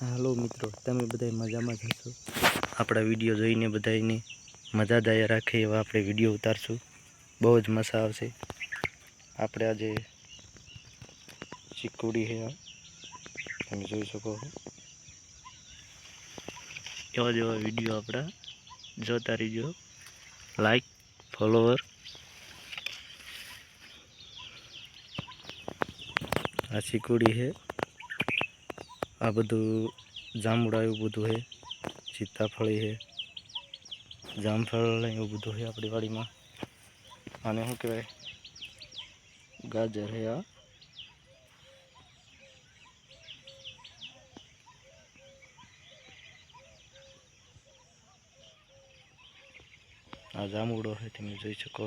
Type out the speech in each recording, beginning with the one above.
હાલો મિત્રો, તમે બધા મજામાં જ હશો? આપણા વીડિયો જોઈને બધાને મજાદાય રાખે એવા આપણે વીડિયો ઉતારશું. બહુ જ મજા આવશે. આપણે આજે ચીકુડી છે. તમે જોઈ શકો એવા જેવા વીડિયો આપણા જોતા રહીજો. લાઈક ફોલોવર આ ચીકુડી છે આ બધું જાંબુડા એવું બધું છે સીતાફળી છે જામફળ એવું બધું છે આપણી વાડીમાં. આને શું કહેવાય? ગાજર છે આ. આ જાંબુડો છે તમે જોઈ શકો.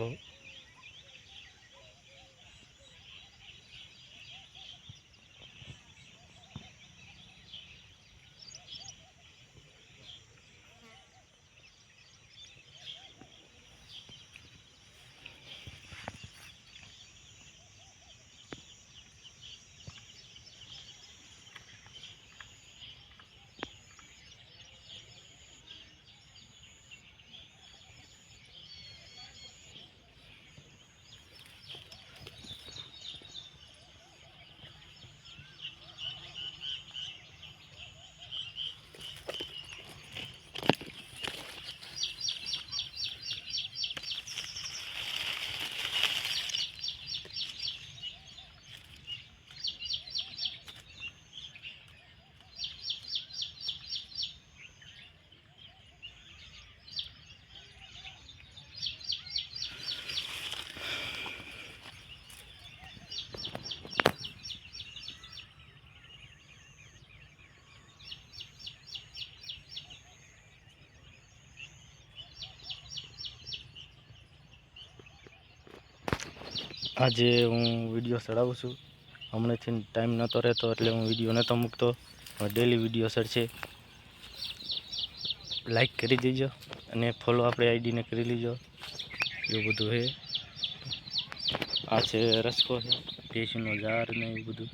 આજે હું વીડિયો ચડાવું છું. હમણાંથી ટાઈમ નહોતો રહેતો એટલે હું વીડિયો નહોતો મૂકતો. ડેલી વીડિયો ચડશે. લાઈક કરી દેજો અને ફોલો આપણે આઈડીને કરી લેજો. એવું બધું છે આ છે રસકો છે. ભેંસનો ઝાર ને એવું બધું.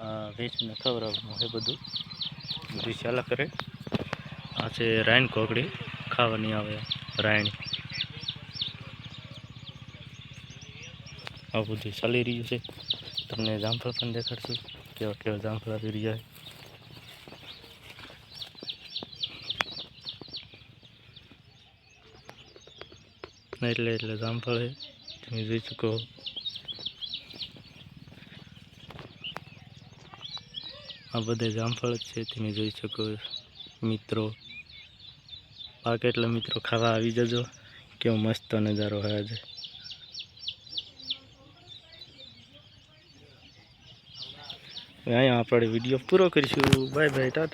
આ ભેંસને ખવડાવવાનું છે બધું. બધું ચાલા કરે. આ છે રાયણ કોકડી ખાવાની આવે રાયણ. આ બધું ચાલી રહ્યું છે. તમને જામફળ પણ દેખાડશું. કેવા કેવા જામફળ આવી રહ્યા છે. એટલે એટલે જામફળ છે. તમે જોઈ શકો. આ બધા જામફળ જ છે, તમે જોઈ શકો. મિત્રો, આ કેટલા મિત્રો ખાવા આવી જજો. કેવો મસ્ત નજારો હોય આજે. અહીંયા આપણે વીડિયો પૂરો કરીશું. Bye bye tata.